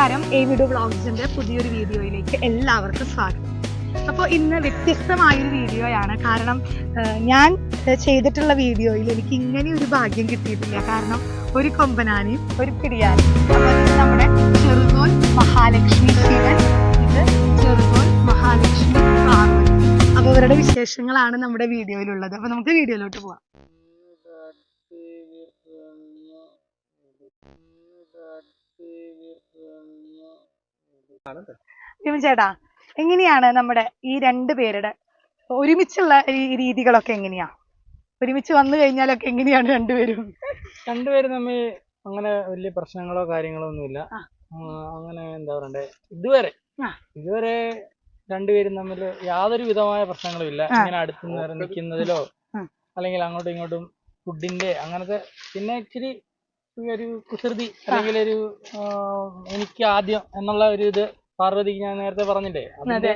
നമസ്കാരം. എ വിഡു വ്ളോഗ്സിന്റെ പുതിയൊരു വീഡിയോയിലേക്ക് എല്ലാവർക്കും സ്വാഗതം. അപ്പോൾ ഇന്ന് വ്യത്യസ്തമായൊരു വീഡിയോയാണ്. കാരണം ഞാൻ ചെയ്തിട്ടുള്ള വീഡിയോയിൽ എനിക്ക് ഇങ്ങനെ ഒരു ഭാഗ്യം കിട്ടിയിട്ടില്ല. കാരണം ഒരു കൊമ്പനാനയും ഒരു പിടിയാനയും അപ്പോൾ ഇത് നമ്മുടെ ചെറുതോൽ മഹാലക്ഷ്മി ശിവൻ. ഇത് ചെറുതോൽ മഹാലക്ഷ്മി പാർവതി. അപ്പോൾ അവരുടെ വിശേഷങ്ങളാണ് നമ്മുടെ വീഡിയോയിലുള്ളത്. അപ്പോൾ നമുക്ക് വീഡിയോയിലോട്ട് പോവാം. ചേട്ടാ എങ്ങനെയാണ് നമ്മുടെ ഈ രണ്ട് പേരുടെ ഒരുമിച്ചുള്ള രീതികളൊക്കെ എങ്ങനെയാ? ഒരുമിച്ച് വന്നു കഴിഞ്ഞാലൊക്കെ എങ്ങനെയാണ് രണ്ടുപേരും? രണ്ടുപേരും തമ്മിൽ അങ്ങനെ വലിയ പ്രശ്നങ്ങളോ കാര്യങ്ങളോ ഒന്നുമില്ല. അങ്ങനെ എന്താ പറയണ്ടേ? ഇതുവരെ. ഇതുവരെ രണ്ടുപേരും തമ്മിൽ യാതൊരു വിധമായ പ്രശ്നങ്ങളും ഇല്ല. ഇങ്ങനെ അടുത്ത് നേരെ നിൽക്കുന്നതിലോ അല്ലെങ്കിൽ അങ്ങോട്ടും ഇങ്ങോട്ടും ഫുഡിന്റെ അങ്ങനത്തെ പിന്നെ ആക്ച്വലി ഒരു കുസൃതി അല്ലെങ്കിൽ ഒരു എനിക്ക് ആദ്യം എന്നുള്ള ഒരു ഇത് പാർവതിക്ക് ഞാൻ നേരത്തെ പറഞ്ഞില്ലേ? അതിന്റെ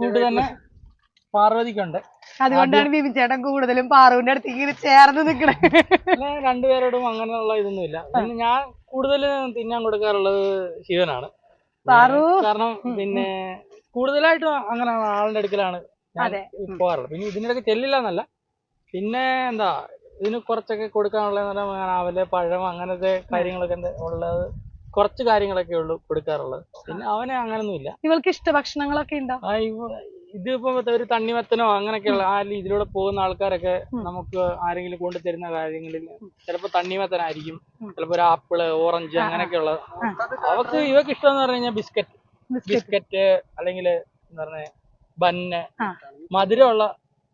കൂട്ട് തന്നെ പാർവതിക്കുണ്ട്. അതുകൊണ്ടാണ് ചേട്ടൻ കൂടുതലും പാറുവിന്റെ അടുത്തേക്ക് ഇങ്ങനെ ചേർന്ന് നിക്കണേ. അല്ല രണ്ടുപേരോടും അങ്ങനെയുള്ള ഇതൊന്നുമില്ല. പിന്നെ ഞാൻ കൂടുതൽ തിന്നാൻ കൊടുക്കാറുള്ളത് ശിവനാണ്. പാറു. കാരണം പിന്നെ കൂടുതലായിട്ടും അങ്ങനെ ആളുടെ അടുക്കലാണ് ഞാൻ. പോകാറുള്ളത്. പിന്നെ ഇതിനിടയ്ക്ക് ചെല്ലില്ല എന്നല്ല പിന്നെ എന്താ ഇതിന് കുറച്ചൊക്കെ കൊടുക്കാനുള്ള അവൽ പഴം അങ്ങനത്തെ കാര്യങ്ങളൊക്കെ ഉള്ളത്. കുറച്ച് കാര്യങ്ങളൊക്കെ ഉള്ളു കൊടുക്കാറുള്ളത് പിന്നെ അവനെ അങ്ങനൊന്നുമില്ല ഇവൾക്ക് ഇഷ്ട ഭക്ഷണങ്ങളൊക്കെ ഉണ്ടോ ആ ഇവ- ഇതിപ്പോ ഒരു തണ്ണിമത്തനോ അങ്ങനെയൊക്കെയുള്ള ആ ഇതിലൂടെ പോകുന്ന ആൾക്കാരൊക്കെ. നമുക്ക് ആരെങ്കിലും കൊണ്ടു തരുന്ന കാര്യങ്ങളിൽ ചിലപ്പോ തണ്ണിമത്തനായിരിക്കും. ചിലപ്പോ ഒരു ആപ്പിൾ ഓറഞ്ച്. അങ്ങനെയൊക്കെയുള്ള ആ. അവർക്ക് ഇവക്ക് ഇഷ്ടം എന്ന് പറഞ്ഞു കഴിഞ്ഞാൽ ബിസ്ക്കറ്റ് ബിസ്ക്കറ്റ് ബിസ്ക്കറ്റ് അല്ലെങ്കിൽ എന്താ പറഞ്ഞ ബന്ന് ആ. മധുരമുള്ള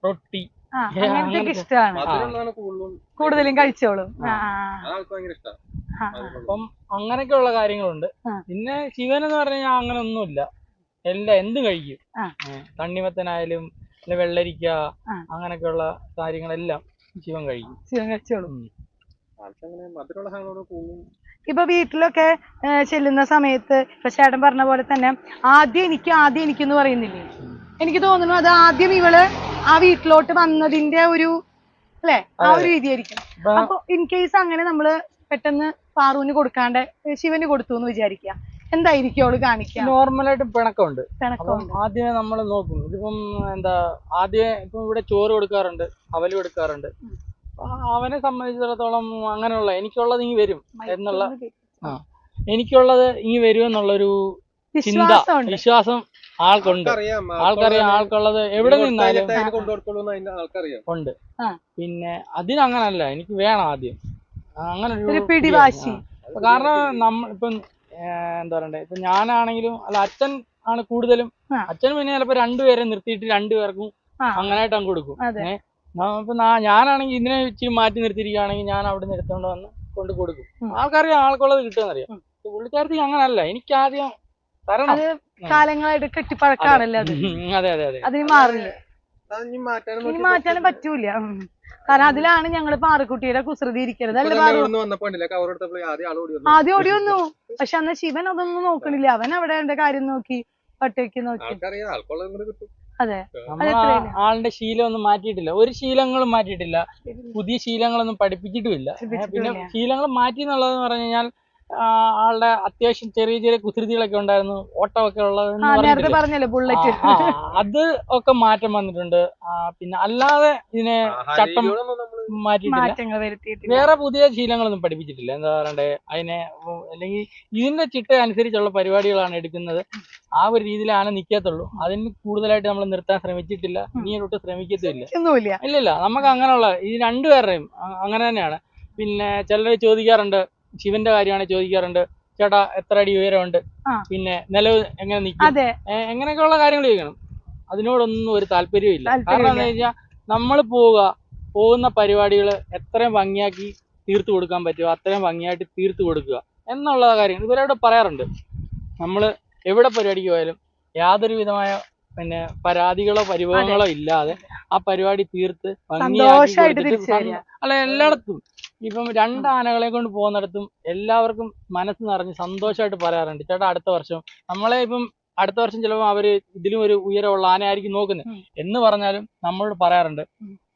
റൊട്ടി ആ അങ്ങനത്തെ അങ്ങനത്തെ- ഇഷ്ടമാണ് മധുരമുള്ളതാണ് കൂടുതലും കഴിച്ചോളും ആ, ഭയങ്കര ഇഷ്ടമാണ്. അപ്പം അങ്ങനെയൊക്കെയുള്ള കാര്യങ്ങളുണ്ട്. പിന്നെ ശിവൻ എന്ന് പറഞ്ഞാൽ കഴിഞ്ഞാൽ അങ്ങനെ ഒന്നുമില്ല എല്ലാം എന്തും കഴിക്കും. തണ്ണിമത്തനായാലും അല്ലെ വെള്ളരിക്ക. അങ്ങനെയൊക്കെയുള്ള കാര്യങ്ങളെല്ലാം ശിവൻ കഴിക്കും. ശിവൻ കഴിച്ചോളും. ഇപ്പൊ വീട്ടിലൊക്കെ ചെല്ലുന്ന സമയത്ത് ഇപ്പൊ ചേട്ടൻ പറഞ്ഞ പോലെ തന്നെ ആദ്യം എനിക്ക് ആദ്യം എനിക്ക് എന്ന് പറയുന്നില്ലേ എനിക്ക് തോന്നുന്നു അത് ആദ്യം ഇവൾ ആ വീട്ടിലോട്ട് വന്നതിന്റെ ഒരു അല്ലെ? ആ ഒരു രീതിയായിരിക്കും. അപ്പൊ ഇൻ കേസ് അങ്ങനെ നമ്മൾ പെട്ടെന്ന് പാറുവിന് കൊടുക്കാണ്ട് ശിവന് കൊടുത്തു എന്ന് വിചാരിക്കുക എന്തായിരിക്കും അവൾ കാണിക്കുക നോർമലായിട്ട് പിണക്കമുണ്ട്. പിണക്കം ആദ്യമേ നമ്മൾ നോക്കും. ഇതിപ്പം എന്താ ആദ്യമേ ഇപ്പം ഇവിടെ ചോറ് കൊടുക്കാറുണ്ട് അവൽ കൊടുക്കാറുണ്ട്. അവനെ സംബന്ധിച്ചിടത്തോളം അങ്ങനെയുള്ള എനിക്കുള്ളത് ഇനി വരും എന്നുള്ള ആ എനിക്കുള്ളത് ഇനി വരും എന്നുള്ളൊരു ചിന്ത വിശ്വാസം ആൾക്കുണ്ട്. ആൾക്കറിയാം. ആൾക്കുള്ളത് എവിടെ നിന്നാലും ഉണ്ട്. പിന്നെ അതിനങ്ങനല്ല എനിക്ക് വേണം ആദ്യം. അങ്ങനെ ഒരു പിടിവാശി. കാരണം നമ്മൾ ഇപ്പം എന്താ പറയണ്ടേ? ഇപ്പൊ ഞാനാണെങ്കിലും അല്ല അച്ഛൻ ആണ് കൂടുതലും. അച്ഛൻ പിന്നെ ചിലപ്പോ രണ്ടുപേരെ നിർത്തിയിട്ട് രണ്ടുപേർക്കും അങ്ങനായിട്ട് അങ്ങ് കൊടുക്കും. ഇപ്പൊ ഞാനാണെങ്കിൽ ഇതിനെ ഇച്ചിരി മാറ്റി നിർത്തിയിരിക്കുകയാണെങ്കിൽ ഞാൻ അവിടെ നിന്ന് എടുത്തോണ്ട് വന്ന് കൊണ്ട് കൊടുക്കും. ആൾക്കാർക്ക് ആൾക്കറിയാം ആൾക്കുള്ളത് കിട്ടുമെന്നറിയാം. പുള്ളിക്കാരത്തി അങ്ങനല്ല. എനിക്ക് ആദ്യം തരണം. അത് കാലങ്ങളായിട്ട് കെട്ടിപ്പഴക്കാണല്ലോ അത്? അതെ അതെ അതെ. അതിന് മാറില്ല. മാറ്റാനും പറ്റൂല. കാരണം അതിലാണ് ഞങ്ങൾ പാറക്കുട്ടിയുടെ കുസൃതി ഇരിക്കുന്നത്. അല്ലേ പാറു? വന്നപ്പോ കവർ എടുത്തപ്പോൾ ആദ്യം ആൾ ഓടി വന്നു. ആദ്യം ഓടി വന്നു. പക്ഷെ അന്ന് ശിവൻ അതൊന്നും നോക്കണില്ല. അവൻ അവിടെ എന്റെ കാര്യം നോക്കി ഒറ്റയ്ക്ക് നോക്കി. അതെ? ആളുടെ ശീലം ഒന്നും മാറ്റിയിട്ടില്ല. ഒരു ശീലങ്ങളും മാറ്റിയിട്ടില്ല. പുതിയ ശീലങ്ങളൊന്നും പഠിപ്പിച്ചിട്ടുമില്ല. പിന്നെ ശീലങ്ങൾ മാറ്റി എന്നുള്ളത് പറഞ്ഞു കഴിഞ്ഞാൽ ആളുടെ അത്യാവശ്യം ചെറിയ ചെറിയ കുസൃതികളൊക്കെ ഉണ്ടായിരുന്നു ഓട്ടമൊക്കെ ഉള്ളത് പറഞ്ഞല്ലോ ബുള്ളറ്റ് അത് ഒക്കെ മാറ്റം വന്നിട്ടുണ്ട്. പിന്നെ അല്ലാതെ ഇതിനെ ചട്ടം മാറ്റിയിട്ടില്ല. വേറെ പുതിയ ശീലങ്ങളൊന്നും പഠിപ്പിച്ചിട്ടില്ല. എന്താ പറയണ്ടേ? അതിനെ അല്ലെങ്കിൽ ഇതിന്റെ ചിട്ട അനുസരിച്ചുള്ള പരിപാടികളാണ് എടുക്കുന്നത്. ആ ഒരു രീതിയിലാണ് നിൽക്കത്തുള്ളൂ. അതിന് കൂടുതലായിട്ട് നമ്മൾ നിർത്താൻ ശ്രമിച്ചിട്ടില്ല. ഇനി തൊട്ട് ശ്രമിക്കത്തില്ല ഇല്ല ഇല്ല നമുക്ക് അങ്ങനെയുള്ള ഈ രണ്ടുപേരുടെയും അങ്ങനെ തന്നെയാണ്. പിന്നെ ചിലർ ചോദിക്കാറുണ്ട് ശിവന്റെ കാര്യമാണ് ചോദിക്കാറുണ്ട്. ചേട്ടാ എത്ര അടി ഉയരമുണ്ട്? പിന്നെ നിലവ് എങ്ങനെ നിൽക്കും? എങ്ങനെയൊക്കെയുള്ള കാര്യങ്ങൾ ചോദിക്കണം. അതിനോടൊന്നും ഒരു താല്പര്യം ഇല്ല. കാരണം താല്പര്യമില്ല. എന്താ വെച്ചാൽ നമ്മൾ പോവുക പോകുന്ന പരിപാടികൾ എത്രയും ഭംഗിയാക്കി തീർത്തു കൊടുക്കാൻ പറ്റുമോ അത്രയും ഭംഗിയായിട്ട് തീർത്തു കൊടുക്കുക എന്നുള്ള കാര്യം ഇവരോട് പറയാറുണ്ട്. നമ്മൾ എവിടെ പരിപാടിക്ക് പോയാലും യാതൊരു വിധമായ പിന്നെ പരാതികളോ പരിഭവങ്ങളോ ഇല്ലാതെ ആ പരിപാടി തീർത്ത് ഭംഗിയാക്കി തിരിച്ചു അല്ല എല്ലായിടത്തും. ഇപ്പം രണ്ട് ആനകളെ കൊണ്ട് പോകുന്നിടത്തും എല്ലാവർക്കും മനസ്സ് നിറഞ്ഞ് സന്തോഷമായിട്ട് പറയാറുണ്ട്. ചേട്ടാ അടുത്ത വർഷം. നമ്മളെ ഇപ്പം അടുത്ത വർഷം ചിലപ്പോൾ അവർ ഇതിലും ഒരു ഉയരമുള്ള ആനയായിരിക്കും നോക്കുന്നത് എന്ന് പറഞ്ഞാലും നമ്മളോട് പറയാറുണ്ട്.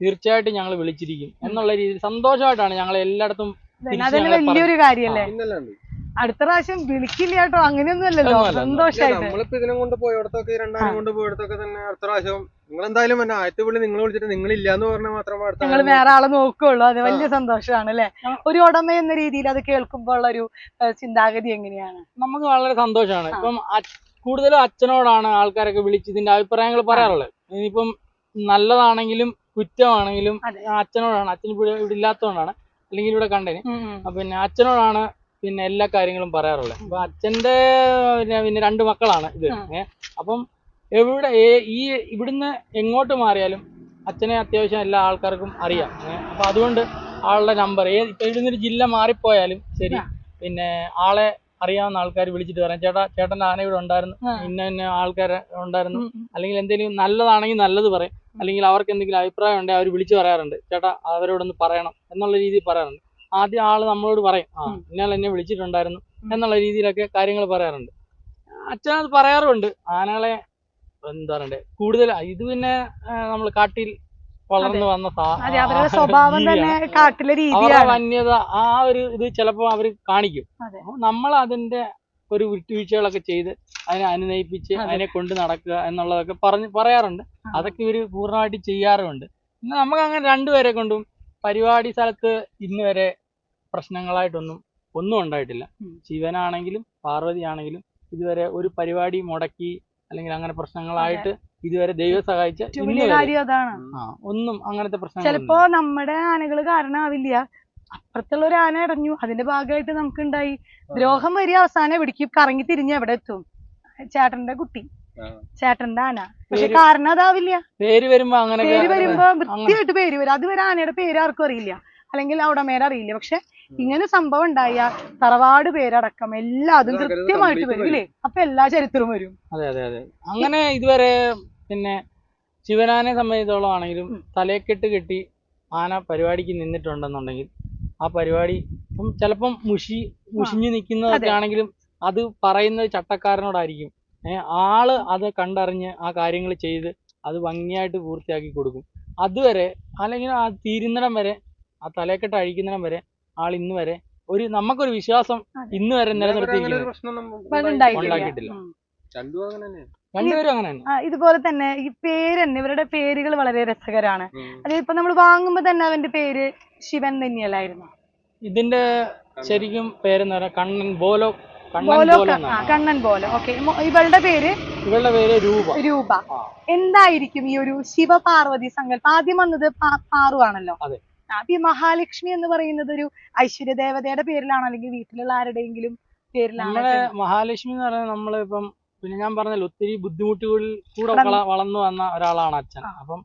തീർച്ചയായിട്ടും ഞങ്ങൾ വിളിച്ചിരിക്കും. എന്നുള്ള രീതിയിൽ സന്തോഷമായിട്ടാണ് ഞങ്ങൾ എല്ലായിടത്തും വലിയൊരു കാര്യല്ലേ? പിന്നല്ലാണ്ട് അടുത്ത പ്രാവശ്യം വിളിക്കില്ല കേട്ടോ. അങ്ങനെയൊന്നും അല്ലല്ലോ. നമ്മളിപ്പോ ഇതിനെ കൊണ്ട് പോയടത്തൊക്കെ രണ്ടായിരം കൊണ്ട് പോയടത്തൊക്കെ തന്നെ അടുത്ത പ്രാവശ്യം നിങ്ങൾ എന്തായാലും എന്നെ ആദ്യത്തെ വിളി നിങ്ങൾ വിളിച്ചിട്ട് നിങ്ങൾ ഇല്ലാന്ന് പറഞ്ഞാൽ മാത്രമേ നിങ്ങൾ വേറെ ആളെ നോക്കുള്ളൂ. അത് വലിയ സന്തോഷമാണ് അല്ലെ? ഒരു ഉടമ എന്ന രീതിയിൽ അത് കേൾക്കുമ്പോൾ ഉള്ള ഒരു ചിന്താഗതി എങ്ങനെയാണ്? നമുക്ക് വളരെ സന്തോഷമാണ് ഇപ്പം കൂടുതലും അച്ഛനോടാണ് ആൾക്കാരൊക്കെ വിളിച്ച് ഇതിന്റെ അഭിപ്രായങ്ങൾ പറയാറുള്ളത്. ഇനിയിപ്പം നല്ലതാണെങ്കിലും കുറ്റമാണെങ്കിലും അച്ഛനോടാണ്. അച്ഛൻ ഇവിടെ ഇവിടെ ഇല്ലാത്തതുകൊണ്ടാണ്. അല്ലെങ്കിൽ ഇവിടെ കണ്ടേന്. പിന്നെ അച്ഛനോടാണ് പിന്നെ എല്ലാ കാര്യങ്ങളും പറയാറുള്ളത്. അപ്പൊ അച്ഛന്റെ പിന്നെ രണ്ട് മക്കളാണ് ഇത്. ഏഹ് അപ്പം എവിടെ ഈ ഇവിടുന്ന് എങ്ങോട്ട് മാറിയാലും അച്ഛനെ അത്യാവശ്യം എല്ലാ ആൾക്കാർക്കും അറിയാം. അപ്പൊ അതുകൊണ്ട് ആളുടെ നമ്പർ ഏത് ഇപ്പൊ ഇവിടുന്ന് ഒരു ജില്ല മാറിപ്പോയാലും ശരി. പിന്നെ ആളെ അറിയാവുന്ന ആൾക്കാർ വിളിച്ചിട്ട് പറയാം ചേട്ടാ ചേട്ടന്റെ ആന ഇവിടെ ഉണ്ടായിരുന്നു. ഇന്ന ഇന്ന ആൾക്കാരെ ഉണ്ടായിരുന്നു. അല്ലെങ്കിൽ എന്തെങ്കിലും നല്ലതാണെങ്കിൽ നല്ലത് പറയും. അല്ലെങ്കിൽ അവർക്ക് എന്തെങ്കിലും അഭിപ്രായം ഉണ്ടെങ്കിൽ അവർ വിളിച്ചു പറയാറുണ്ട്. ചേട്ടാ അവരോടൊന്ന് പറയണം എന്നുള്ള രീതിയിൽ പറയാറുണ്ട്. ആദ്യം ആൾ നമ്മളോട് പറയും ആ ഇന്നലെ എന്നെ വിളിച്ചിട്ടുണ്ടായിരുന്നു. എന്നുള്ള രീതിയിലൊക്കെ കാര്യങ്ങൾ പറയാറുണ്ട്. അച്ഛൻ അത് പറയാറുണ്ട് ആനകളെ എന്താ പറയണ്ടേ കൂടുതൽ ഇത് പിന്നെ നമ്മൾ കാട്ടിൽ വളർന്നു വന്ന അവരുടെ വന്യത ആ ഒരു ഇത് ചിലപ്പോ അവർ കാണിക്കും. നമ്മൾ അതിന്റെ ഒരു വിട്ടുവീഴ്ചകളൊക്കെ ചെയ്ത് അതിനെ അനുനയിപ്പിച്ച് അതിനെ കൊണ്ട് നടക്കുക എന്നുള്ളതൊക്കെ പറഞ്ഞ് പറയാറുണ്ട്. അതൊക്കെ ഇവർ പൂർണമായിട്ട് ചെയ്യാറുമുണ്ട്. പിന്നെ നമുക്ക് അങ്ങനെ രണ്ടുപേരെ കൊണ്ടും പരിപാടി സ്ഥലത്ത് ഇന്ന് വരെ പ്രശ്നങ്ങളായിട്ടൊന്നും ഒന്നും ഉണ്ടായിട്ടില്ല. ശിവനാണെങ്കിലും പാർവതി ആണെങ്കിലും ഇതുവരെ ഒരു പരിപാടി മുടക്കി അല്ലെങ്കിൽ അങ്ങനെ പ്രശ്നങ്ങളായിട്ട് ഇതുവരെ ദൈവം സഹായിച്ച അതാണ്. ഒന്നും അങ്ങനത്തെ പ്രശ്നം ചിലപ്പോ നമ്മുടെ ആനകൾ കാരണമാവില്ല. അപ്പുറത്തുള്ള ഒരു ആന അടഞ്ഞു അതിന്റെ ഭാഗമായിട്ട് നമുക്ക് ഉണ്ടായി ദ്രോഹം വരിക അവസാനം പിടിക്കും കറങ്ങി തിരിഞ്ഞ് എവിടെ എത്തും? ചേട്ടന്റെ കുട്ടി. ചേട്ടന്റെ ആന. പക്ഷെ കാരണം അതാവില്ല. പേര് വരുമ്പോ അങ്ങനെ പേര് വരുമ്പോ വൃത്തിയായിട്ട് പേര് വരും. അതുവരെ ആനയുടെ പേര് ആർക്കും അറിയില്ല. അല്ലെങ്കിൽ അവിടെ മേലെ അറിയില്ല. പക്ഷെ ഇങ്ങനെ സംഭവം ഉണ്ടായ തറവാട് പേരടക്കം എല്ലാം അതും കൃത്യമായിട്ട് വരും. ഇല്ലേ അപ്പൊ എല്ലാ ചരിത്രവും വരും. അതെ അതെ അതെ. അങ്ങനെ ഇതുവരെ പിന്നെ ശിവനാനെ സംബന്ധിച്ചോളം ആണെങ്കിലും. തലക്കെട്ട് കെട്ടി ആന പരിപാടിക്ക് നിന്നിട്ടുണ്ടെന്നുണ്ടെങ്കിൽ ആ പരിപാടി ഇപ്പം ചിലപ്പം മുഷി മുഷിഞ്ഞു നിൽക്കുന്നതൊക്കെ ആണെങ്കിലും അത് പറയുന്ന ചട്ടക്കാരനോടായിരിക്കും. ഏഹ് ആൾ അത് കണ്ടറിഞ്ഞ് ആ കാര്യങ്ങൾ ചെയ്ത് അത് ഭംഗിയായിട്ട് പൂർത്തിയാക്കി കൊടുക്കും. അതുവരെ അല്ലെങ്കിൽ ആ തീരുന്നിടം വരെ ആ തലക്കെട്ട് അഴിക്കുന്നിടം വരെ ആൾ ഇന്ന് വരെ ഒരു നമുക്കൊരു വിശ്വാസം. ഇന്ന് വരെ ആ, ഇതുപോലെ തന്നെ ഈ പേര് തന്നെ ഇവരുടെ പേരുകൾ വളരെ രസകരമാണ് അതായത് അത് ഇപ്പൊ നമ്മൾ വാങ്ങുമ്പോ തന്നെ അവന്റെ പേര് ശിവൻ തന്നെയല്ലായിരുന്നു. ഇതിന്റെ ശരിക്കും പേരെന്ന് പറയാ കണ്ണൻ ബോലോ കണ്ണൻ പോലെ ഓക്കെ. ഇവളുടെ പേര്? ഇവളുടെ പേര് രൂപ. രൂപ. എന്തായിരിക്കും ഈ ഒരു ശിവപാർവതി സങ്കല്പം? ആദ്യം വന്നത് പാറു ആണല്ലോ. അതെ. ഈ മഹാലക്ഷ്മി എന്ന് പറയുന്നത് ഒരു ഐശ്വര്യ ദേവതയുടെ പേരിലാണോ? അല്ലെങ്കിൽ വീട്ടിലുള്ള ആരുടെയെങ്കിലും പേരിലാണോ? മഹാലക്ഷ്മി എന്ന് പറയുന്നത് നമ്മളിപ്പം പിന്നെ ഞാൻ പറഞ്ഞല്ലോ ഒത്തിരി ബുദ്ധിമുട്ടുകളിൽ കൂടെ വളർന്നു വന്ന ഒരാളാണ് അച്ഛൻ. അപ്പം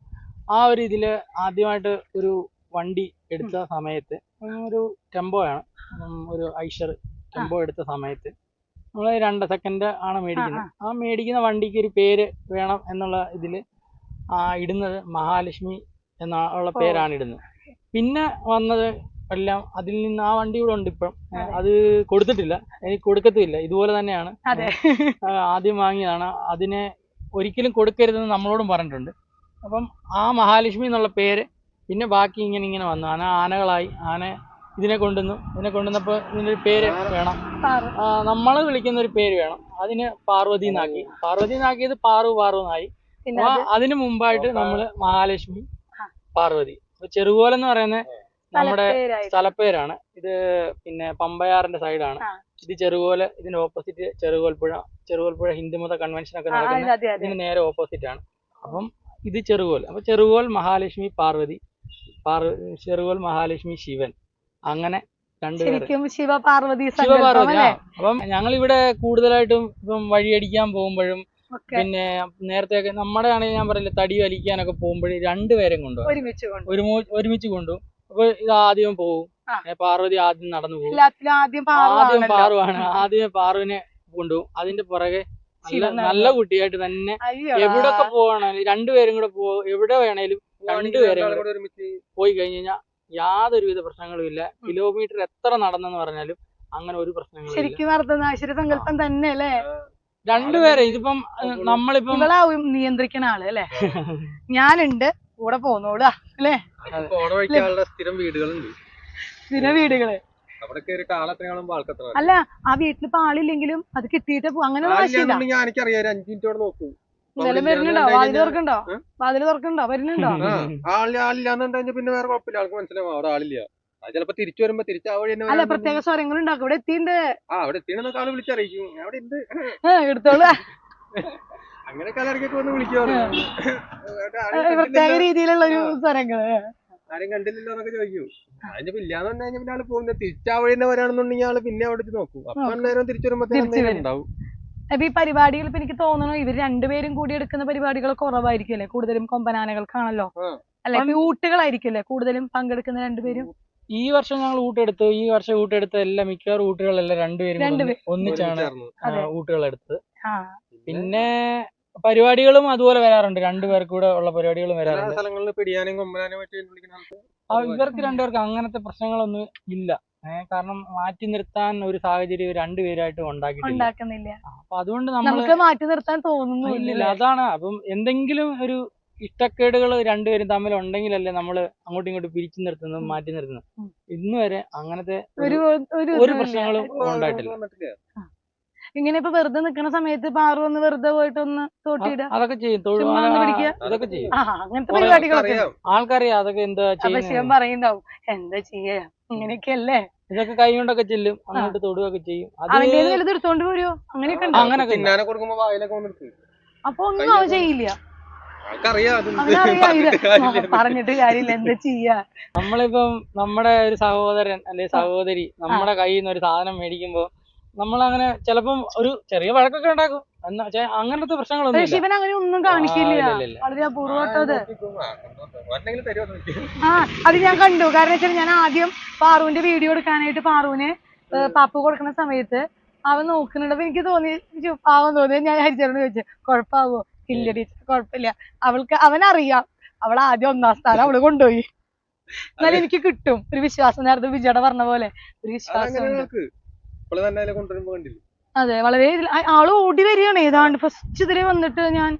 ആ ഒരു ഇതിൽ ആദ്യമായിട്ട് ഒരു വണ്ടി എടുത്ത സമയത്ത് ഒരു ടെമ്പോ ആണ്. ഒരു ഐഷർ ടെമ്പോ എടുത്ത സമയത്ത് നമ്മൾ രണ്ട് സെക്കൻഡ് ആണ് മേടിക്കുന്നത്. ആ മേടിക്കുന്ന വണ്ടിക്ക് ഒരു പേര് വേണം എന്നുള്ള ഇതിൽ ആ ഇടുന്നത് മഹാലക്ഷ്മി എന്നുള്ള. പേരാണ് ഇടുന്നത്. പിന്നെ വന്നത് എല്ലാം അതിൽ നിന്ന് ആ വണ്ടി ഇവിടെ ഉണ്ട് ഇപ്പം. അത്. കൊടുത്തിട്ടില്ല. എനിക്ക് കൊടുക്കത്തുമില്ല ഇതുപോലെ തന്നെയാണ്. അതെ. ആദ്യം വാങ്ങിയതാണ്. അതിനെ ഒരിക്കലും കൊടുക്കരുതെന്ന് നമ്മളോടും പറഞ്ഞിട്ടുണ്ട്. അപ്പം ആ മഹാലക്ഷ്മി എന്നുള്ള പേര് പിന്നെ ബാക്കി ഇങ്ങനെ ഇങ്ങനെ വന്നു. ആന ആനകളായി. ആന ഇതിനെ കൊണ്ടുവന്നു. ഇതിനെ കൊണ്ടുവന്നപ്പോൾ ഇതിനൊരു പേര് വേണം. നമ്മൾ വിളിക്കുന്ന ഒരു പേര് വേണം. അതിന് പാർവതി എന്നാക്കി. പാർവതി എന്നാക്കിയത് പാറു പാറു എന്നായി. അതിന് മുമ്പായിട്ട് നമ്മൾ മഹാലക്ഷ്മി പാർവതി. അപ്പൊ ചെറുകോൽ എന്ന് പറയുന്നത് നമ്മുടെ സ്ഥലപ്പേരാണ് ഇത് പിന്നെ പമ്പയാറിന്റെ സൈഡാണ്. ഇത് ചെറുകോല ഇതിന്റെ ഓപ്പോസിറ്റ് ചെറുകോൽപ്പുഴ ചെറുകോൽപ്പുഴ ഹിന്ദുമത കൺവെൻഷൻ ഒക്കെ നടക്കുന്നത് ഇതിന് നേരെ ഓപ്പോസിറ്റ് ആണ്. അപ്പം ഇത് ചെറുകോൽ അപ്പൊ ചെറുകോൽ മഹാലക്ഷ്മി പാർവതി പാർ ചെറുകോൽ മഹാലക്ഷ്മി ശിവൻ. അങ്ങനെ ശരിക്കും ശിവപാർവതി പാർവതി ശിവപാർവതി അല്ലേ? അപ്പം ഞങ്ങൾ ഇവിടെ കൂടുതലായിട്ടും ഇപ്പം വഴിയടിക്കാൻ പോകുമ്പോഴും പിന്നെ നേരത്തെയൊക്കെ നമ്മുടെ ആണെങ്കിൽ ഞാൻ പറയില്ല തടി വലിക്കാനൊക്കെ പോകുമ്പോഴേ രണ്ടുപേരും കൊണ്ടുപോകും ഒരുമിച്ച് കൊണ്ട് ഒരു ഒരുമിച്ച് കൊണ്ടുപോകും അപ്പൊ ഇത് ആദ്യം പോകും. പാർവതി ആദ്യം നടന്നു പോകും. ആദ്യം പാറുവാണ് ആദ്യം പാറുവിനെ കൊണ്ടുപോകും അതിന്റെ പുറകെ നല്ല നല്ല കുട്ടിയായിട്ട് തന്നെ. എവിടൊക്കെ പോവാണേലും രണ്ടുപേരും കൂടെ പോ എവിടെ വേണേലും രണ്ടുപേരും പോയി കഴിഞ്ഞു കഴിഞ്ഞാൽ യാതൊരുവിധ പ്രശ്നങ്ങളും ഇല്ല. കിലോമീറ്റർ എത്ര നടന്നെന്ന് പറഞ്ഞാലും അങ്ങനെ ഒരു പ്രശ്നങ്ങളും ശരിക്കും അർദ്ധനാശര സങ്കല്പം തന്നെ അല്ലേ രണ്ടുപേരെ ഇതിപ്പം നമ്മളിപ്പം ഇവളാവും നിയന്ത്രിക്കണ ആൾ അല്ലെ? ഞാനുണ്ട് കൂടെ പോന്നോളാ അല്ലേ? സ്ഥിരം വീടുകളുണ്ട്. സ്ഥിര വീടുകൾ. അല്ല ആ വീട്ടിൽ ഇപ്പൊ ആളില്ലെങ്കിലും അത് കിട്ടിയിട്ട് അങ്ങനെയുള്ള എന്തായാലും വരുന്നുണ്ടോ? വാതിൽ തുറക്കണ്ടോ വാതിൽ തുറക്കണ്ടോ വരുന്നുണ്ടോ? ആളില്ലാന്നുണ്ടെങ്കിൽ പിന്നെ വേറെ കുഴപ്പമില്ല. ആൾക്ക് മനസ്സിലാവും അവിടെ ആളില്ല. അത് ചിലപ്പോ തിരിച്ചു വരുമ്പോ തിരിച്ച് ആ വഴി തന്നെ അല്ല വരാൻ പ്രത്യേക സ്വരങ്ങൾ ഉണ്ടാക്കും. ഇവിടെ എത്തിണ്ട് ആ അവിടെ എത്തിയെന്നൊക്കെ ആൾ വിളിച്ചറിയിക്കും. അവിടെ ഉണ്ട് എടുത്തോളൂ. അങ്ങനെ കലർക്കൊക്കെ വന്ന് വിളിക്കുവാറ് പ്രത്യേക രീതിയിലുള്ള ഒരു സ്വരങ്ങൾ. ആരും കണ്ടില്ലല്ലോ എന്നൊക്കെ ചോദിക്കും. അതിനിപ്പോ ഇല്ലാന്ന് പറഞ്ഞു കഴിഞ്ഞാൽ പിന്നെ ആൾ പോകുന്നത് തിരിച്ചാ വഴി തന്നെ വരാണെന്നുണ്ടെങ്കിൽ ആൾ പിന്നെ അവിടെ നോക്കും. അപ്പൊ. അന്നേരം തിരിച്ചു തിരിച്ച് വരുമ്പോ വരും. ഉണ്ടാവും. അപ്പൊ ഈ പരിപാടികൾ ഇപ്പൊ എനിക്ക് തോന്നുന്നു ഇവർ രണ്ടുപേരും കൂടി എടുക്കുന്ന പരിപാടികൾ കുറവായിരിക്കും അല്ലെ? കൂടുതലും കൊമ്പനാനകൾക്കാണല്ലോ. ആ. അല്ലെ ഊട്ടുകളായിരിക്കും അല്ലെ? കൂടുതലും പങ്കെടുക്കുന്ന രണ്ടുപേരും? ഈ വർഷം ഞങ്ങൾ ഊട്ടെടുത്തു ഈ വർഷം ഊട്ടെടുത്ത എല്ലാ മിക്കവാറും ഊട്ടുകളെല്ലാം രണ്ടുപേരും. ഒന്നിച്ചാണ് ഊട്ടുകൾ എടുത്തത് ആ പിന്നെ പരിപാടികളും അതുപോലെ വരാറുണ്ട്. രണ്ടുപേർക്ക് കൂടെ ഉള്ള പരിപാടികളും വരാറുണ്ട്. സ്ഥലങ്ങളിൽ പിടിയാനും കൊമ്പനാനും ഇവർക്ക് രണ്ടുപേർക്ക് അങ്ങനത്തെ പ്രശ്നങ്ങളൊന്നും ഇല്ല. ഏഹ് കാരണം മാറ്റി നിർത്താൻ ഒരു സാഹചര്യം രണ്ടുപേരായിട്ട് ഉണ്ടാക്കിയിട്ടില്ല. അപ്പൊ അതുകൊണ്ട് നമ്മൾ നമുക്ക് മാറ്റി നിർത്താൻ തോന്നുന്നു അതാണ്. അപ്പം എന്തെങ്കിലും ഒരു ഇഷ്ടക്കേടുകൾ രണ്ടുപേരും തമ്മിൽ ഉണ്ടെങ്കിലല്ലേ നമ്മൾ അങ്ങോട്ടും ഇങ്ങോട്ടും പിരിച്ചു നിർത്തുന്നതും മാറ്റി നിർത്തുന്നത്. ഇന്ന് വരെ അങ്ങനത്തെ ഒരു പ്രശ്നങ്ങളും ഉണ്ടായിട്ടില്ല. ഇങ്ങനെ ഇപ്പൊ വെറുതെ നിക്കുന്ന സമയത്ത് പാറു ഒന്ന് വെറുതെ പോയിട്ട് ഒന്ന് അതൊക്കെ ചെയ്യും. ഇതൊക്കെ ചെയ്യും. അങ്ങനത്തെ പരിപാടികളൊക്കെ. ആൾക്കറിയാം അതൊക്കെ എന്താ അപ്പൊ ശിവൻ ചെയ്യുന്നത് എന്താ ചെയ്യാ? ഇങ്ങനെയൊക്കെയല്ലേ? ഇതൊക്കെ കൈ കൊണ്ടൊക്കെ ചെല്ലും. അങ്ങോട്ട് തൊടുകയൊക്കെ ചെയ്യും. അവന്റെ എടുത്തോണ്ട് അങ്ങനെയൊക്കെ കൊടുക്കുമ്പോ വായിലൊക്കെ അപ്പൊ ഒന്നും അവൻ ചെയ്യില്ല ആൾക്കറിയാം അത് അവനറിയാം ഇത് പറഞ്ഞിട്ട് കാര്യമില്ല. പറഞ്ഞിട്ട് കാര്യമില്ല എന്താ ചെയ്യാ? നമ്മളിപ്പം നമ്മുടെ ഒരു സഹോദരൻ അല്ലെ സഹോദരി നമ്മുടെ കയ്യിൽ നിന്ന് ഒരു സാധനം മേടിക്കുമ്പോ നമ്മളങ്ങനെ ചിലപ്പം ഒരു ചെറിയ വഴക്കൊക്കെ ഉണ്ടാക്കും. എന്നാ അങ്ങനത്തെ പ്രശ്നങ്ങളൊന്നും ഇല്ല ശിവൻ അങ്ങനെ ഒന്നും കാണിക്കില്ല. ആ. വളരെ അപൂർവട്ടത് അത് ഞാൻ കണ്ടു. കാരണം വെച്ചാൽ ഞാൻ ആദ്യം പാറുവിന്റെ വീഡിയോ എടുക്കാനായിട്ട് പാറുവിന് പാപ്പു കൊടുക്കുന്ന സമയത്ത് അവൻ നോക്കുന്നുണ്ട്. അപ്പൊ എനിക്ക് തോന്നി പാവം തോന്നി. ഞാൻ ഹരിച്ചേട്ടനോട് ചോദിച്ചു കുഴപ്പമാവോ ഇല്ല ടീച്ചർ കുഴപ്പമില്ല അവൾക്ക് അവനറിയാം. അവൾ ആദ്യം ഒന്നാം സ്ഥാനം അവൾ കൊണ്ടുപോയി. എന്നാലും എനിക്ക് കിട്ടും. ഒരു വിശ്വാസം. നേരത്തെ വിജയുടെ പറഞ്ഞ പോലെ ഒരു വിശ്വാസം അതെ വളരെ ആൾ ഓടി വരികയാണ്. ഏതാണ്ട് ഫസ്റ്റ് ഇതിലെ വന്നിട്ട് ഞാൻ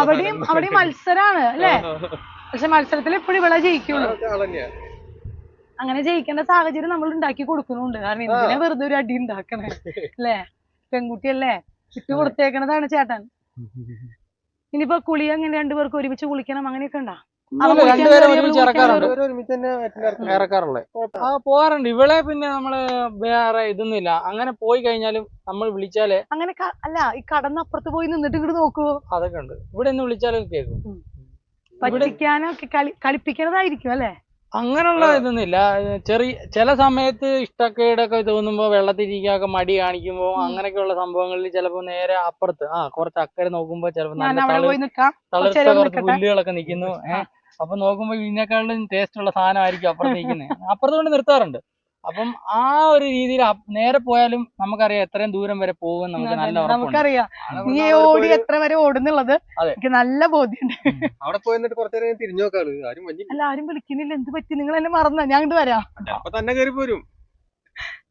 അവിടെയും അവിടെയും മത്സരാണ് അല്ലേ? പക്ഷെ മത്സരത്തിൽ എപ്പോഴും ഇവിടെ ആ. ജയിക്കുള്ളൂ അങ്ങനെ ജയിക്കേണ്ട സാഹചര്യം നമ്മൾ ഉണ്ടാക്കി കൊടുക്കുന്നുണ്ട്. കാരണം എന്തിനാ വെറുതെ ഒരു അടി ഉണ്ടാക്കണേ? അല്ലേ? പെൺകുട്ടിയല്ലേ? ഇട്ട് കൊടുത്തേക്കണതാണ് ചേട്ടൻ. ഇനിയിപ്പോ കുളി അങ്ങനെ രണ്ടുപേർക്ക് ഒരുമിച്ച് കുളിക്കണം അങ്ങനെയൊക്കെ ഉണ്ടാ? പോകാറുണ്ട്. ഇവളെ പിന്നെ നമ്മൾ വേറെ ഇതൊന്നുമില്ല. അങ്ങനെ പോയി കഴിഞ്ഞാലും നമ്മൾ വിളിച്ചാലേ അങ്ങനെ അല്ല ഈ കടന്നപ്പുറത്ത് പോയി നിന്നിട്ട് ഇങ്ങോട്ട് നോക്കുവോ? അതൊക്കെ ഉണ്ട്. ഇവിടെ നിന്ന് വിളിച്ചാലും കേൾക്കും. പറ്റിക്കാനോ കളിപ്പിക്കണതായിരിക്കും അല്ലേ? അങ്ങനെയുള്ള ഇതൊന്നുമില്ല. ചെറിയ ചില സമയത്ത് ഇഷ്ടക്കേടൊക്കെ തോന്നുമ്പോൾ വെള്ളത്തിരിക്കാനൊക്കെ മടി കാണിക്കുമ്പോൾ അങ്ങനെയൊക്കെയുള്ള സംഭവങ്ങളിൽ ചിലപ്പോൾ നേരെ അപ്പുറത്ത് ആ കുറച്ച് അക്കരെ നോക്കുമ്പോൾ ചിലപ്പോൾ നല്ല തളിർത്ത കുറച്ച് പുല്ലുകളൊക്കെ നിൽക്കുന്നു. ഏഹ് അപ്പൊ നോക്കുമ്പോ ഇതിനേക്കാളും ടേസ്റ്റ് ഉള്ള സാധനമായിരിക്കും അപ്പുറത്ത് നിൽക്കുന്നത് അപ്പുറത്ത് കൊണ്ട് നിർത്താറുണ്ട്. അപ്പം ആ ഒരു രീതിയിൽ നേരെ പോയാലും നമുക്കറിയാം എത്രയും ദൂരം വരെ പോകും നമുക്ക് നല്ല നമുക്കറിയാം. ഈ നീ ഓടി എത്ര വരെ ഓടുന്നുള്ളത് അതെ. എനിക്ക് നല്ല ബോധ്യമുണ്ട്. അവിടെ പോയി എന്നിട്ട് കുറച്ചു നേരം തിരിഞ്ഞു ആരും അല്ല ആരും വിളിക്കുന്നില്ല. എന്ത് പറ്റി? നിങ്ങൾ എന്നെ മറന്ന? ഞാൻ ഇങ്ങോട്ട് വരാം. അപ്പൊ തന്നെ കയറി പോരും.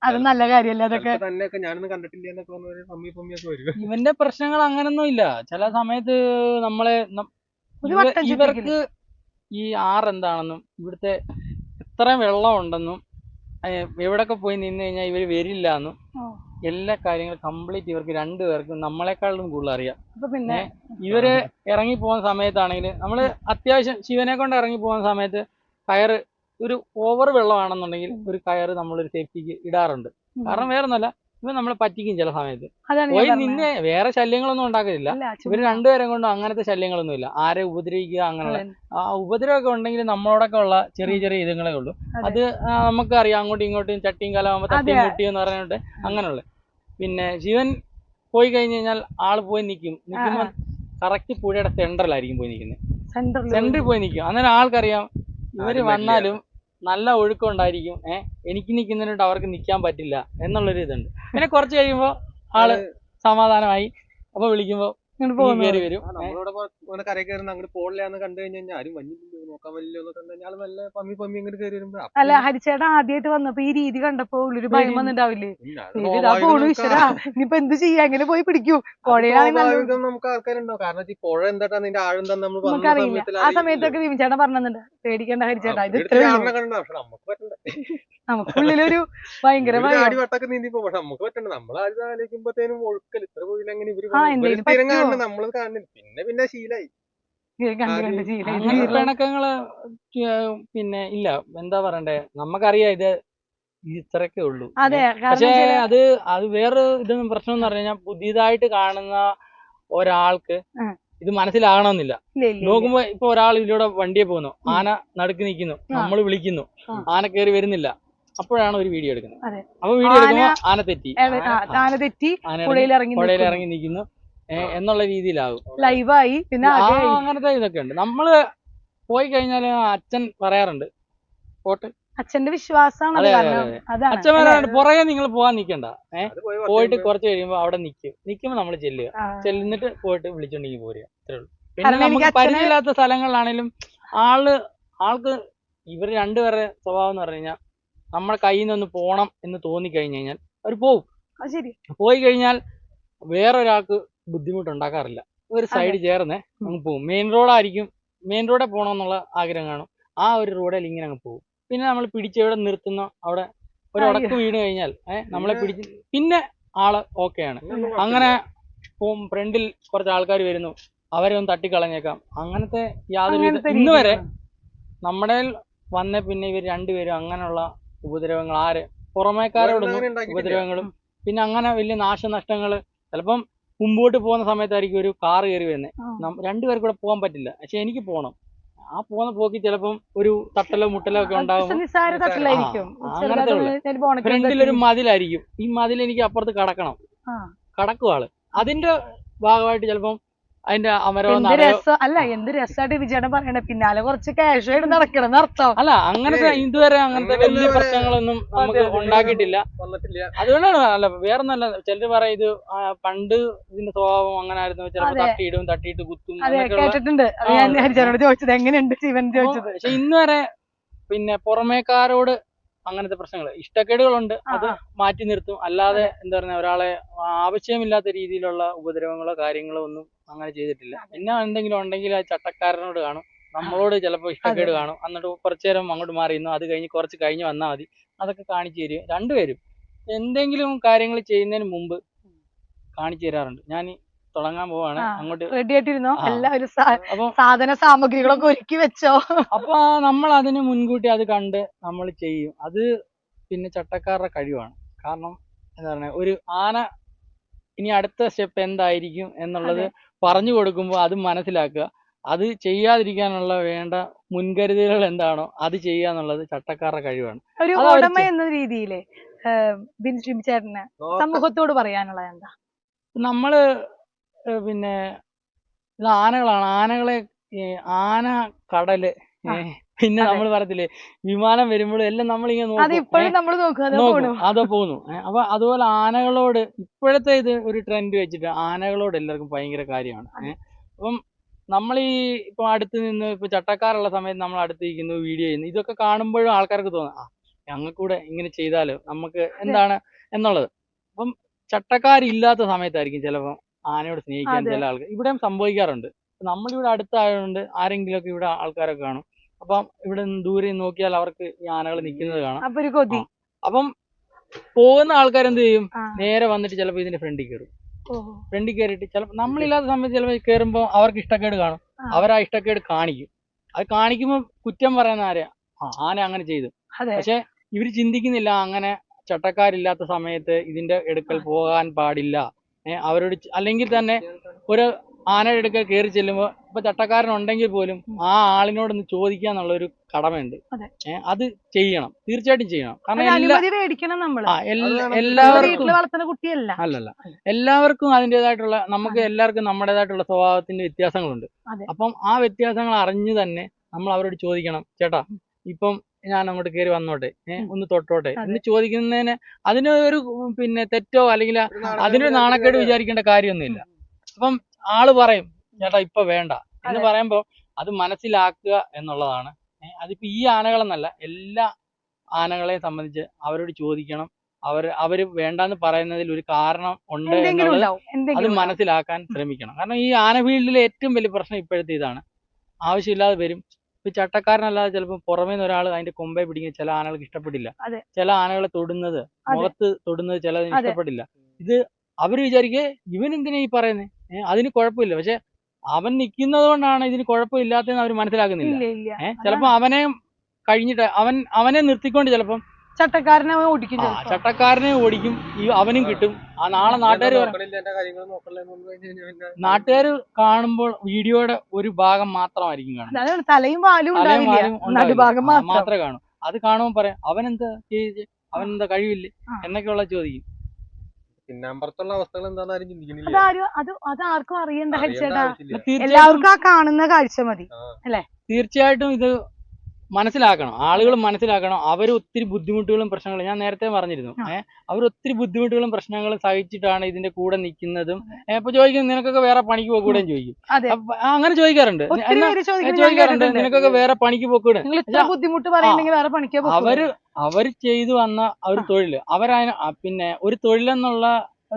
അത് നല്ല കാര്യല്ലേ അതൊക്കെ? തന്നെയൊക്കെ ഞാനൊന്നും കണ്ടിട്ടില്ല എന്നൊക്കെ പറഞ്ഞ പമ്മി പമ്മിയൊക്കെ വരും. ഇവന്റെ പ്രശ്നങ്ങൾ അങ്ങനൊന്നും ഇല്ല. ചില സമയത്ത് നമ്മളെ ഇവർക്ക് ഈ ആറ് എന്താണെന്നും ഇവിടുത്തെ എത്ര വെള്ളം ഉണ്ടെന്നും എവിടൊക്കെ പോയി നിന്ന് കഴിഞ്ഞാൽ ഇവർ വരില്ല എന്നും എല്ലാ കാര്യങ്ങളും കംപ്ലീറ്റ് ഇവർക്ക് രണ്ടുപേർക്കും നമ്മളെക്കാളും കൂടുതൽ അറിയാം. പിന്നെ ഇവർ ഇറങ്ങി പോകുന്ന സമയത്താണെങ്കിൽ നമ്മൾ അത്യാവശ്യം ശിവനെ കൊണ്ട് ഇറങ്ങി പോകുന്ന സമയത്ത് കയറ് ഒരു ഓവർ വെള്ളമാണെന്നുണ്ടെങ്കിൽ ഒരു കയറ് നമ്മളൊരു സേഫ്റ്റിക്ക് ഇടാറുണ്ട്. കാരണം വേറെ ഒന്നല്ല ഇവ നമ്മളെ പറ്റിക്കും ചില സമയത്ത്. പോയി നിന്നെ വേറെ ശല്യങ്ങളൊന്നും ഉണ്ടാക്കില്ല അല്ല, ഇവർ. രണ്ടുപേരും കൊണ്ടും അങ്ങനത്തെ ശല്യങ്ങളൊന്നും ഇല്ല. ആരെ ഉപദ്രവിക്കുക അങ്ങനെയുള്ള. ആ ഉപദ്രവമൊക്കെ ഉണ്ടെങ്കിൽ നമ്മളോടൊക്കെ ഉള്ള ചെറിയ ചെറിയ ഇതുങ്ങളെ ഉള്ളൂ. അത്. നമുക്ക് അറിയാം അങ്ങോട്ടും ഇങ്ങോട്ടും ചട്ടിയും കലാകുമ്പോ തട്ടിയും കുട്ടിയും എന്ന് പറഞ്ഞിട്ട് അങ്ങനെയുള്ള. പിന്നെ ശിവൻ പോയി കഴിഞ്ഞു കഴിഞ്ഞാൽ ആൾ പോയി നിൽക്കും നിൽക്കുമ്പോൾ കറക്റ്റ് പുഴയുടെ സെന്ററിലായിരിക്കും പോയി നിൽക്കുന്നത് സെന്ററിൽ സെന്ററിൽ പോയി നിൽക്കും. അന്നേരം ആൾക്കറിയാം. ഇവർ വന്നാലും നല്ല ഒഴുക്കം ഉണ്ടായിരിക്കും. ഏഹ് എനിക്ക് നിൽക്കുന്നതിനോട്ട് അവർക്ക് നിൽക്കാൻ പറ്റില്ല എന്നുള്ളൊരു ഇതുണ്ട് പിന്നെ കുറച്ച് കഴിയുമ്പോൾ ആൾ സമാധാനമായി അപ്പൊ വിളിക്കുമ്പോ ഇങ്ങോട്ട് ഈ പോകുന്നത് കയറി വരും. നമ്മളോട് കരയിൽ കയറുന്ന അങ്ങോട്ട് കണ്ടു കഴിഞ്ഞാൽ ആരും നോക്കാൻ നല്ല പമ്മി പമ്മി കയറി വരുമ്പോ അല്ല ഹരിച്ചേട്ടൻ ആദ്യമായിട്ട് വന്നപ്പോ ഈ രീതി കണ്ടപ്പോ ഉള്ളൊരു ഭയം വന്നിണ്ടാവില്ലേ? പോണു ഈശ്വരാ. ഇനിയിപ്പൊ എന്ത് ചെയ്യാ? എങ്ങനെ പോയി പിടിക്കൂ? പുഴയാണെങ്കിൽ നമുക്ക് കാരണം ഈ പുഴ എന്താ നിന്റെ ആഴം നമ്മൾ നമുക്കറിയില്ല. ആ സമയത്തൊക്കെ വിമിച്ചേട്ടൻ പറഞ്ഞിട്ടുണ്ട്. പേടിക്കേണ്ട ഹരിച്ചേട്ടാ ഇത് ഇത്രേ ഉള്ളൂ. കണ്ട പക്ഷെ നമുക്ക് പറ്റണ്ട. നമുക്കുള്ളിലൊരു ഭയങ്കര അടിവട്ടൊക്കെ ഭയം. ആടി വട്ടൊക്കെ നീന്തി പോകും പക്ഷെ നമുക്ക് പറ്റണ്ട. നമ്മൾ ആദ്യം ആലോചിക്കുമ്പോഴത്തേനും ഒഴുക്കൽ ഇത്ര പോയില്ല അങ്ങനെ ഇവർ സ്ഥിരം കാണണം നമ്മൾ കാണുന്നില്ല. പിന്നെ പിന്നെ ശീലായി. പിണക്കങ്ങൾ പിന്നെ ഇല്ല എന്താ പറയണ്ടേ? നമുക്കറിയാം ഇത് ഇത്രയൊക്കെ ഉള്ളൂ. അതെ പക്ഷേ അത് അത് വേറെ ഇതൊന്നും പ്രശ്നം എന്ന് പറഞ്ഞു കഴിഞ്ഞാൽ പുതിയതായിട്ട് കാണുന്ന ഒരാൾക്ക് ഇത് മനസ്സിലാകണമെന്നില്ല. ഇല്ല, ഇല്ല, ഇല്ല. നോക്കുമ്പോ ഇപ്പൊ ഒരാൾ ഇതിലൂടെ വണ്ടിയെ പോകുന്നു. ആന നടുക്ക് നിൽക്കുന്നു. നമ്മൾ വിളിക്കുന്നു. ആന കയറി വരുന്നില്ല. അപ്പോഴാണ് ഒരു വീഡിയോ എടുക്കുന്നത്. അതെ. അപ്പൊ വീഡിയോ ആന- എടുക്കുമ്പോ ആന തെറ്റി. തെറ്റി പുഴയിൽ ഇറങ്ങി നിൽക്കുന്നു. എന്നുള്ള രീതിയിലാകും ലൈവായി പിന്നെ അങ്ങനത്തെ ഇതൊക്കെ ഉണ്ട്. നമ്മൾ പോയി കഴിഞ്ഞാൽ അച്ഛൻ പറയാറുണ്ട്. പോട്ടെ. അച്ഛന്റെ വിശ്വാസമാണ് അതെ, അതെ, കാരണം അതാണ്. അച്ഛൻ പറയാറുണ്ട് പുറകെ നിങ്ങൾ പോവാൻ നിക്കണ്ട. ഏഹ് പോയിട്ട് കുറച്ച് കഴിയുമ്പോ അവിടെ നിൽക്കും നിൽക്കുമ്പോ നമ്മൾ ചെല്ലുക. ചെല്ലുന്നിട്ട് പോയിട്ട് വിളിച്ചോണ്ടെങ്കിൽ പോരുക. അത്രേ ഉള്ളൂ. പിന്നെ നമുക്ക് പരിചയമില്ലാത്ത സ്ഥലങ്ങളിലാണേലും ആൾ ആൾക്ക് ഇവർ രണ്ടുപേരുടെ സ്വഭാവം എന്ന് പറഞ്ഞു കഴിഞ്ഞാൽ നമ്മുടെ കയ്യിൽ നിന്ന് പോണം എന്ന് തോന്നിക്കഴിഞ്ഞു കഴിഞ്ഞാൽ അവർ ശരി. പോയി കഴിഞ്ഞാൽ വേറൊരാൾക്ക് ബുദ്ധിമുട്ടുണ്ടാക്കാറില്ല. ഒരു സൈഡ് ചേർന്ന് അങ്ങ് പോകും മെയിൻ റോഡായിരിക്കും. മെയിൻ റോഡിൽ പോകണമെന്നുള്ള ആഗ്രഹം കാണും. ആ ഒരു റോഡിൽ ഇങ്ങനെ അങ്ങ് പോകും പിന്നെ നമ്മൾ പിടിച്ചെവിടെ നിർത്തുന്ന അവിടെ ഒരു. ഉടക്ക് വീണ് കഴിഞ്ഞാൽ ഏഹ് നമ്മളെ പിടിച്ച് പിന്നെ ആൾ ഓക്കെയാണ്. അങ്ങനെ ഫ്രണ്ടിൽ കുറച്ച് ആൾക്കാർ വരുന്നു. അവരെ ഒന്ന് തട്ടിക്കളഞ്ഞേക്കാം. അങ്ങനത്തെ യാതൊരു ഇന്ന് വരെ നമ്മുടെ വന്ന പിന്നെ ഇവർ രണ്ടുപേരും അങ്ങനെയുള്ള ഉപദ്രവങ്ങൾ ആര്? പുറമേക്കാരോടൊന്നും ഉപദ്രവങ്ങളും. പിന്നെ അങ്ങനെ വലിയ നാശനഷ്ടങ്ങൾ ചിലപ്പം മുമ്പോട്ട് പോകുന്ന സമയത്തായിരിക്കും ഒരു കാർ കയറി വരുന്നത്. രണ്ടുപേർക്ക് കൂടെ പോകാൻ പറ്റില്ല. പക്ഷെ എനിക്ക് പോകണം ആ പോകുന്ന പോക്കി ചിലപ്പം ഒരു തട്ടലോ മുട്ടലോ ഒക്കെ ഉണ്ടാവും. ഉണ്ടാകും ഫ്രണ്ടിലൊരു മതിലായിരിക്കും. ഈ മതിൽ എനിക്ക് അപ്പുറത്ത് കടക്കണം. ആ. കടക്കും ആൾ അതിന്റെ ഭാഗമായിട്ട് ചിലപ്പം അതിന്റെ അമരവും എന്ത് നടയോ? രസം അല്ല എന്ത് രസമായിട്ട് വിജയനെ പറയണേ. പിന്നാലെ കുറച്ച് ക്യാഷ് ആയിട്ട് നടക്കണം അർത്ഥം. അല്ല അങ്ങനത്തെ ഇതുവരെ അങ്ങനത്തെ അങ്ങനെ വലിയ പ്രശ്നങ്ങളൊന്നും നമുക്ക്. ഉണ്ടാക്കിയിട്ടില്ല. അതുകൊണ്ടാണ് അല്ല വേറെ നല്ല ചിലര് പറയും ഇത് പണ്ട് ഇതിന്റെ സ്വഭാവം അങ്ങനെ ആയിരുന്നു. ചിലപ്പോ. തട്ടിയിടും തട്ടിയിട്ട് കുത്തും കേട്ടിട്ടുണ്ട്. അത് ഞാൻ ചോദിച്ചത്. എങ്ങനെയുണ്ട് ശിവൻ ചോദിച്ചത്? പക്ഷെ ഇന്ന് വരെ പിന്നെ പുറമേക്കാരോട് അങ്ങനത്തെ പ്രശ്നങ്ങൾ ഇഷ്ടക്കേടുകളുണ്ട് അത് മാറ്റി നിർത്തും. അല്ലാതെ എന്താ പറയുക ഒരാളെ ആവശ്യമില്ലാത്ത രീതിയിലുള്ള ഉപദ്രവങ്ങളോ കാര്യങ്ങളോ ഒന്നും അങ്ങനെ ചെയ്തിട്ടില്ല. പിന്നെ എന്തെങ്കിലും ഉണ്ടെങ്കിൽ ആ ചട്ടക്കാരനോട് കാണും. നമ്മളോട് ചിലപ്പോൾ ഇഷ്ടക്കേട് കാണും. എന്നിട്ട് കുറച്ചു നേരം അങ്ങോട്ട് മാറിയിരുന്നു അത് കഴിഞ്ഞ് കുറച്ച് കഴിഞ്ഞ് വന്നാൽ മതി. അതൊക്കെ കാണിച്ചു തരും. രണ്ടുപേരും എന്തെങ്കിലും കാര്യങ്ങൾ ചെയ്യുന്നതിന് മുമ്പ് കാണിച്ചു തരാറുണ്ട്. ഞാൻ തുടങ്ങാൻ പോവാണ്. അങ്ങോട്ട് റെഡി ആയിട്ടിരുന്നോ. എല്ലാവരും സാധന സാമഗ്രികളൊക്കെ ഒരുക്കി വെച്ചോ? അപ്പൊ നമ്മൾ അതിന് മുൻകൂട്ടി അത് കണ്ട് നമ്മൾ ചെയ്യും. അത് പിന്നെ ചട്ടക്കാരുടെ കഴിവാണ്. കാരണം എന്താ പറയുക ഒരു ആന ഇനി അടുത്ത സ്റ്റെപ്പ് എന്തായിരിക്കും എന്നുള്ളത് പറഞ്ഞു കൊടുക്കുമ്പോൾ അത് മനസ്സിലാക്കുക. അത് ചെയ്യാതിരിക്കാനുള്ള വേണ്ട മുൻകരുതലുകൾ എന്താണോ അത് ചെയ്യുക എന്നുള്ളത് ചട്ടക്കാരുടെ കഴിവാണ്. ഒരു ഉടമ എന്ന രീതിയിൽ ചേട്ടന് സമൂഹത്തോട് പറയാനുള്ള എന്താ? നമ്മൾ പിന്നെ ഇത് ആനകളാണ്. ആനകളെ ആന കടൽ ആ. പിന്നെ അതെ. നമ്മൾ പറയത്തില്ലേ വിമാനം വരുമ്പോഴും എല്ലാം നമ്മളിങ്ങനെ അത് നോക്കും ഇപ്പോഴും നമ്മൾ നോക്കും. അതാ നോക്കും. പോണു? അതോ പോകുന്നു ഏ, അപ്പൊ അതുപോലെ ആനകളോട് ഇപ്പോഴത്തെ ഇത് ഒരു ട്രെൻഡ് വെച്ചിട്ട് ആനകളോട് എല്ലാവർക്കും ഭയങ്കര കാര്യമാണ്. അപ്പം നമ്മൾ ഈ ഇപ്പൊ അടുത്ത് നിന്ന് ഇപ്പൊ ചട്ടക്കാരുള്ള സമയത്ത് നമ്മൾ അടുത്ത് ഇരിക്കുന്നു വീഡിയോ ചെയ്യുന്നു ഇതൊക്കെ കാണുമ്പോഴും ആൾക്കാർക്ക് തോന്നും ആ ഞങ്ങൾക്കൂടെ ഇങ്ങനെ ചെയ്താലോ? നമുക്ക് എന്താണ്? എന്നുള്ളത്. അപ്പം ചട്ടക്കാരില്ലാത്ത സമയത്തായിരിക്കും ചിലപ്പോൾ ആനയോട് സ്നേഹിക്കാൻ. ചില ആൾക്കാർ ഇവിടെയും സംഭവിക്കാറുണ്ട്. നമ്മളിവിടെ അടുത്തായതുകൊണ്ട് ആരെങ്കിലുമൊക്കെ ഇവിടെ ആൾക്കാരൊക്കെ കാണും. അപ്പം ഇവിടെ ദൂരെ നോക്കിയാൽ അവർക്ക് ഈ ആനകൾ നിൽക്കുന്നത് കാണാം. അപ്പൊ പോകുന്ന ആൾക്കാർ എന്ത് ചെയ്യും? നേരെ വന്നിട്ട് ചിലപ്പോൾ ഇതിന്റെ ഫ്രണ്ടിൽ കയറും. ഫ്രണ്ടിൽ കയറിയിട്ട് ചിലപ്പോൾ നമ്മളില്ലാത്ത സമയത്ത് ചിലപ്പോൾ കയറുമ്പോൾ അവർക്ക് ഇഷ്ടക്കേട് കാണും. അവരാ അവർ ആ ഇഷ്ടക്കേട് കാണിക്കും. അത് കാണിക്കുമ്പോൾ കുറ്റം പറയുന്ന ആരെയാ ആന അങ്ങനെ ചെയ്തു. പക്ഷെ ഇവർ ചിന്തിക്കുന്നില്ല അങ്ങനെ ചട്ടക്കാരില്ലാത്ത സമയത്ത് ഇതിന്റെ എടുക്കൽ പോകാൻ പാടില്ല. അവരോട് അല്ലെങ്കിൽ തന്നെ ഒരു ആനയുടെ അടുക്കൽ കയറി ചെല്ലുമ്പോൾ ഇപ്പൊ ചട്ടക്കാരൻ ഉണ്ടെങ്കിൽ പോലും ആ ആളിനോടൊന്ന് ചോദിക്കുക എന്നുള്ള ഒരു കടമയുണ്ട്. അതെ. ഏഹ് അത് ചെയ്യണം. തീർച്ചയായിട്ടും ചെയ്യണം. കാരണം. എല്ലാവർക്കും അല്ലല്ല. എല്ലാവർക്കും അതിന്റെതായിട്ടുള്ള നമുക്ക് എല്ലാവർക്കും നമ്മുടേതായിട്ടുള്ള സ്വഭാവത്തിന്റെ വ്യത്യാസങ്ങളുണ്ട്. അപ്പം ആ വ്യത്യാസങ്ങൾ അറിഞ്ഞു തന്നെ നമ്മൾ അവരോട് ചോദിക്കണം. ചേട്ടാ ഇപ്പം ഞാൻ അങ്ങോട്ട് കയറി വന്നോട്ടെ ഒന്ന് തൊട്ടോട്ടെ. എന്ന് ചോദിക്കുന്നതിന് അതിന് ഒരു പിന്നെ തെറ്റോ അല്ലെങ്കിൽ അതിനൊരു നാണക്കേട് വിചാരിക്കേണ്ട കാര്യമൊന്നുമില്ല. അപ്പം ആൾ പറയും ചേട്ടാ ഇപ്പൊ വേണ്ട. എന്ന് പറയുമ്പോൾ പറയുമ്പോ അത് മനസ്സിലാക്കുക എന്നുള്ളതാണ്. അതിപ്പോ ഈ ആനകളെന്നല്ല എല്ലാ ആനകളെയും സംബന്ധിച്ച് അവരോട് ചോദിക്കണം. അവർ അവർ വേണ്ടാന്ന് പറയുന്നതിൽ ഒരു കാരണം ഉണ്ട് എന്നുള്ളത് അത് മനസ്സിലാക്കാൻ ശ്രമിക്കണം. കാരണം ഈ ആന ഫീൽഡിലെ ഏറ്റവും വലിയ പ്രശ്നം ഇപ്പോഴത്തെ ഇതാണ്. ആവശ്യമില്ലാതെ വരും. ഇപ്പൊ ചട്ടക്കാരനല്ലാതെ ചിലപ്പോൾ പുറമേ നിന്ന് ഒരാൾ അതിന്റെ കൊമ്പെ പിടിക്കുന്ന ചില ആനകൾക്ക് ഇഷ്ടപ്പെട്ടില്ല ചില ആനകളെ തൊടുന്നത് മുഖത്ത് തൊടുന്നത് ചിലതിന് ഇഷ്ടപ്പെടില്ല. ഇഷ്ടപ്പെട്ടില്ല ഇത് അവർ വിചാരിക്കേ ഇവൻ എന്തിനാ ഈ പറയുന്നത് അതിന് കുഴപ്പമില്ല. പക്ഷെ അവൻ നിൽക്കുന്നത് കൊണ്ടാണ് ഇതിന് കുഴപ്പമില്ലാത്തതെന്ന് അവർ മനസ്സിലാക്കുന്നില്ല. ഏഹ് ചിലപ്പോ അവനെ കഴിഞ്ഞിട്ട് അവൻ അവനെ നിർത്തിക്കൊണ്ട് ചിലപ്പം ചട്ടക്കാരനെ ഓടിക്കും ചട്ടക്കാരനെ ഓടിക്കും. ഈ അവനും കിട്ടും. ആ നാളെ നാട്ടുകാർ നാട്ടുകാർ കാണുമ്പോൾ വീഡിയോയുടെ ഒരു ഭാഗം മാത്രമായിരിക്കും കാണും തലയും വാലും നടുഭാഗം മാത്രം. മാത്രമേ കാണൂ. അത് കാണുമ്പോൾ പറയാം അവനെന്താ ചെയ്ത് അവനെന്താ കഴിവില്ലേ. എന്നൊക്കെയുള്ള ചോദിക്കും. പിന്നാമ്പുറത്തുള്ള അവസ്ഥകൾ എന്താണെന്ന് ആരും ചിന്തിക്കുന്നില്ല. അത് അത് ആർക്കും അറിയണ്ട എല്ലാവർക്കും ആ കാണുന്ന കാഴ്ച മതി. അല്ലേ? തീർച്ചയായിട്ടും ഇത് മനസ്സിലാക്കണം. ആളുകൾ മനസ്സിലാക്കണം. അവർ ഒത്തിരി ബുദ്ധിമുട്ടുകളും പ്രശ്നങ്ങളും ഞാൻ നേരത്തെ പറഞ്ഞിരുന്നു. ഏഹ് അവർ ഒത്തിരി ബുദ്ധിമുട്ടുകളും പ്രശ്നങ്ങളും സഹിച്ചിട്ടാണ് ഇതിന്റെ കൂടെ നിൽക്കുന്നതും. ഇപ്പൊ ചോദിക്കും നിനക്കൊക്കെ വേറെ പണിക്ക് പോകൂടെയും ചോദിക്കും. അങ്ങനെ ചോദിക്കാറുണ്ട്. ചോദിക്കുന്നത് ചോദിക്കാറുണ്ട് നിനക്കൊക്കെ വേറെ പണിക്ക് പോക്കൂടെ. അവർ അവർ ചെയ്തു വന്ന ഒരു തൊഴിൽ അവരതിന് പിന്നെ ഒരു തൊഴിലെന്നുള്ള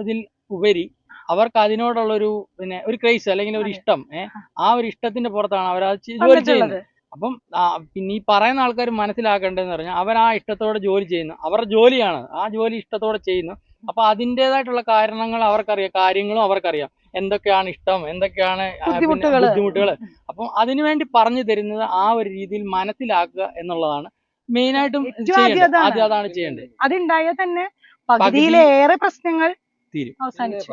ഇതിൽ ഉപരി അവർക്ക് അതിനോടുള്ള ഒരു പിന്നെ ഒരു ക്രൈസ് അല്ലെങ്കിൽ ഒരു ഇഷ്ടം ഏഹ് ആ. ഒരു ഇഷ്ടത്തിന്റെ പുറത്താണ് അവർ അത് ജോലി ചെയ്യുന്നത്. അപ്പം പിന്നെ ഈ പറയുന്ന ആൾക്കാർ മനസ്സിലാക്കേണ്ടതെന്ന് പറഞ്ഞാൽ അവർ ആ ഇഷ്ടത്തോടെ ജോലി ചെയ്യുന്നു അവരുടെ ജോലിയാണ്. ആ ജോലി ഇഷ്ടത്തോടെ ചെയ്യുന്നു. അപ്പൊ അതിന്റെതായിട്ടുള്ള കാരണങ്ങൾ അവർക്കറിയാം കാര്യങ്ങളും അവർക്കറിയാം. എന്തൊക്കെയാണ് ഇഷ്ടം എന്തൊക്കെയാണ്. ബുദ്ധിമുട്ടുകൾ അപ്പം അതിനുവേണ്ടി പറഞ്ഞു തരുന്നത് ആ ഒരു രീതിയിൽ മനസ്സിലാക്കുക എന്നുള്ളതാണ് മെയിൻ ആയിട്ടും ആദ്യം അതാണ്. ചെയ്യേണ്ടത്. അതുണ്ടായാൽ തന്നെ പകുതിയിലേറെ പ്രശ്നങ്ങൾ തീരും. അവസാനിച്ചു.